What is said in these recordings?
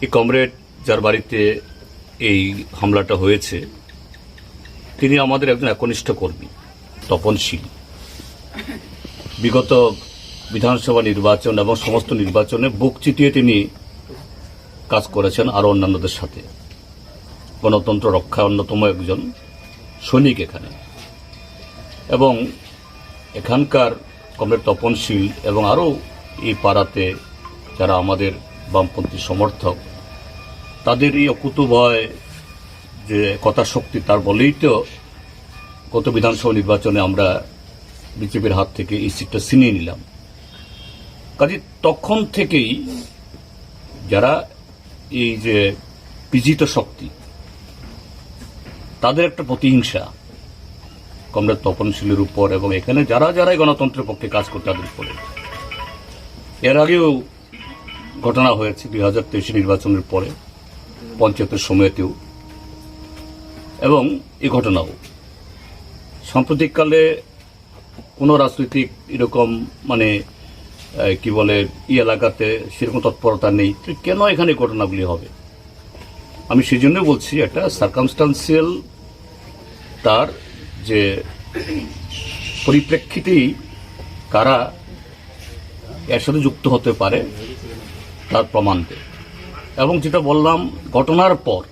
এই কমরেড, যার বাড়িতে এই হামলাটা হয়েছে, তিনি আমাদের একজন একনিষ্ঠ কর্মী, তপনশীল। বিগত বিধানসভা নির্বাচন এবং সমস্ত নির্বাচনে বুক চিতিয়ে তিনি কাজ করেছেন আরও অন্যান্যদের সাথে। গণতন্ত্র রক্ষা অন্যতম একজন সৈনিক এখানে। এবং এখানকার কমরেড তপনশীল এবং আরও এই পাড়াতে যারা আমাদের বামপন্থী সমর্থক, তাদের এই অকুতভয় যে কথা শক্তি তার বলেই তো গত বিধানসভা নির্বাচনে আমরা বিজেপির হাত থেকে এই সিটটা ছিনিয়ে নিলাম। কাজে তখন থেকেই যারা এই যে বিজিত শক্তি, তাদের একটা প্রতিহিংসা। কমরেড তপনশীলের উপর এবং এখানে যারা যারাই গণতন্ত্রের পক্ষে কাজ করতে তাদের উপরে। এর আগেও ঘটনা হয়েছে দুই হাজার তেইশে নির্বাচনের পরে, পঞ্চায়েতের সময়তেও। এবং এই ঘটনাও। সাম্প্রতিককালে কোনো রাজনৈতিক এরকম মানে কি বলে, ই এলাকাতে সেরকম তৎপরতা নেই। কেন এখানে ঘটনাগুলি হবে? আমি সেই জন্য বলছি, একটা সার্কামস্টান্সিয়াল তার যে পরিপ্রেক্ষিতেই কারা এর সাথে যুক্ত হতে পারে তার প্রমাণ দেয়। এবং যেটা বললাম, ঘটনার পর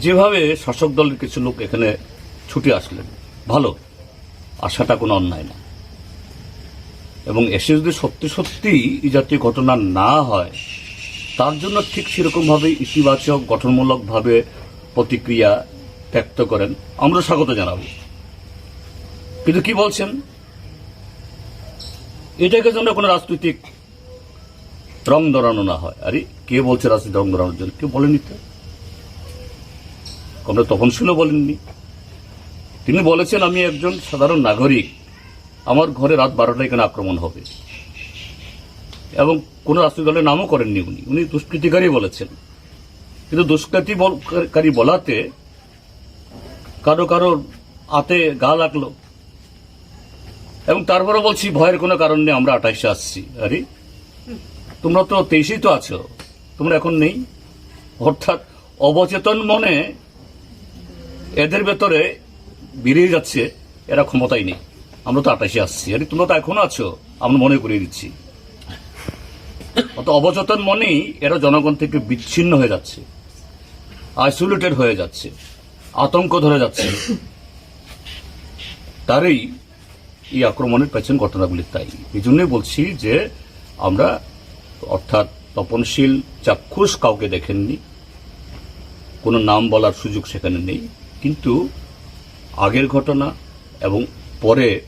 যেভাবে শাসক দলের কিছু লোক এখানে ছুটে আসলেন, ভালো, আশাটা কোনো অন্যায় না। এবং এসে যদি সত্যি সত্যি এই জাতীয় ঘটনা না হয়, তার জন্য ঠিক সেরকমভাবে ইতিবাচক, গঠনমূলকভাবে প্রতিক্রিয়া ব্যক্ত করেন। আমরা স্বাগত জানাব। কিন্তু কি বলছেন? এটাকে যেন কোনো রাজনৈতিক রং ধরানো না হয়। আরে, কে বলছে রাজনীতি রং ধরানোর জন্য? কেউ বলেনি তো। আমরা তখন শুনে বলেননি। তিনি বলেছেন, আমি একজন সাধারণ নাগরিক। আমার ঘরে রাত বারোটায় এখানে আক্রমণ হবে। এবং কোন রাজনৈতিক দলের নামও করেননি উনি। উনি দুষ্কৃতিকারী বলেছেন। কিন্তু দুষ্কৃতিকারী বলাতে কারও কারও হাতে গা লাগল। এবং তারপরে বলছি, ভয়ের কোনো কারণ নেই, আমরা আঠাইশে আসছি। আরে তোমরা তো তেইশেই তো আছো। তোমরা এখন নেই। অর্থাৎ অবচেতন মনে এদের ভেতরে বেরিয়ে যাচ্ছে, এরা ক্ষমতাই নেই। আমরা তো আটাশে আসছি। আরে, তোমরা তো এখনও আছো, আমরা মনে করিয়ে দিচ্ছি। অত অবচেতন মনেই এরা জনগণ থেকে বিচ্ছিন্ন হয়ে যাচ্ছে আইসোলেটেড হয়ে যাচ্ছে, আতঙ্ক ধরে যাচ্ছে। তারই এই আক্রমণের পেছন ঘটনাগুলি তাই। এই জন্যই বলছি যে আমরা অর্থাৎ তপনশীল চাক্ষুষ কাউকে দেখেননি, কোনো নাম বলার সুযোগ সেখানে নেই। কিন্তু আগের ঘটনা এবং পরে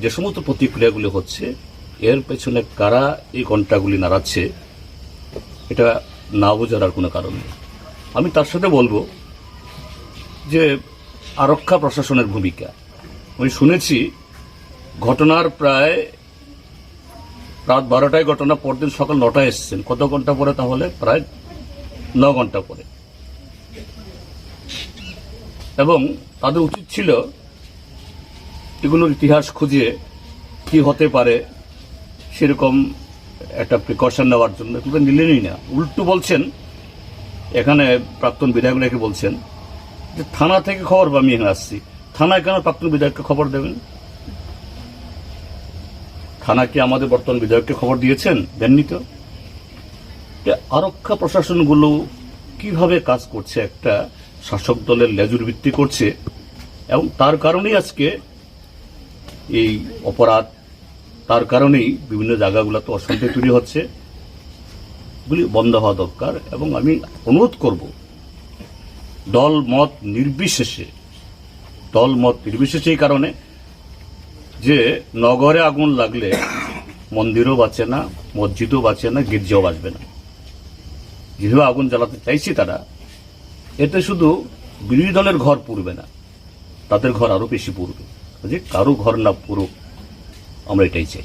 যে সমস্ত প্রতিক্রিয়াগুলি হচ্ছে, এর পেছনে কারা এই ঘণ্টাগুলি নাড়াচ্ছে, এটা না বোঝার আর কোনো কারণ নেই। আমি তার সাথে বলব যে আরক্ষা প্রশাসনের ভূমিকা। আমি শুনেছি ঘটনার প্রায় রাত বারোটায় ঘটনা, পরদিন সকাল নটায় এসছেন। কত ঘণ্টা পরে তাহলে? প্রায় ন ঘণ্টা পরে। এবং তাদের উচিত ছিল এগুলোর ইতিহাস খুঁজে কি হতে পারে, সেরকম একটা প্রিকশন নেওয়ার জন্য। কিন্তু নিলেনই না। উল্টু বলছেন, এখানে প্রাক্তন বিধায়ক নাকি বলছেন, যে থানা থেকে খবর আমি এখানে আসছি। থানায় কেন প্রাক্তন বিধায়ককে খবর দেবেন? থানা কি আমাদের বর্তমান বিধায়ককে খবর দিয়েছেন? দেননি তো? আরক্ষা প্রশাসনগুলো কীভাবে কাজ করছে একটা শাসক দলের লেজুর ভিত্তি করছে, এবং তার কারণেই আজকে এই অপরাধ, তার কারণেই বিভিন্ন জায়গাগুলোতে অশান্তি তৈরি হচ্ছে গুলি বন্ধ হওয়া দরকার, এবং আমি অনুরোধ করব দল মত নির্বিশেষে দল মত নির্বিশেষে এই কারণে যে নগরে আগুন লাগলে মন্দিরও বাঁচে না, মসজিদও বাঁচে না, গির্জাও বাঁচবে না। যেভাবে আগুন জ্বালাতে চাইছে তারা, এতে শুধু বিরোধী দলের ঘর পুড়বে না, তাদের ঘর আরও বেশি পুড়বে। যে কারও ঘর না পুরো আমরা এটাই চাই।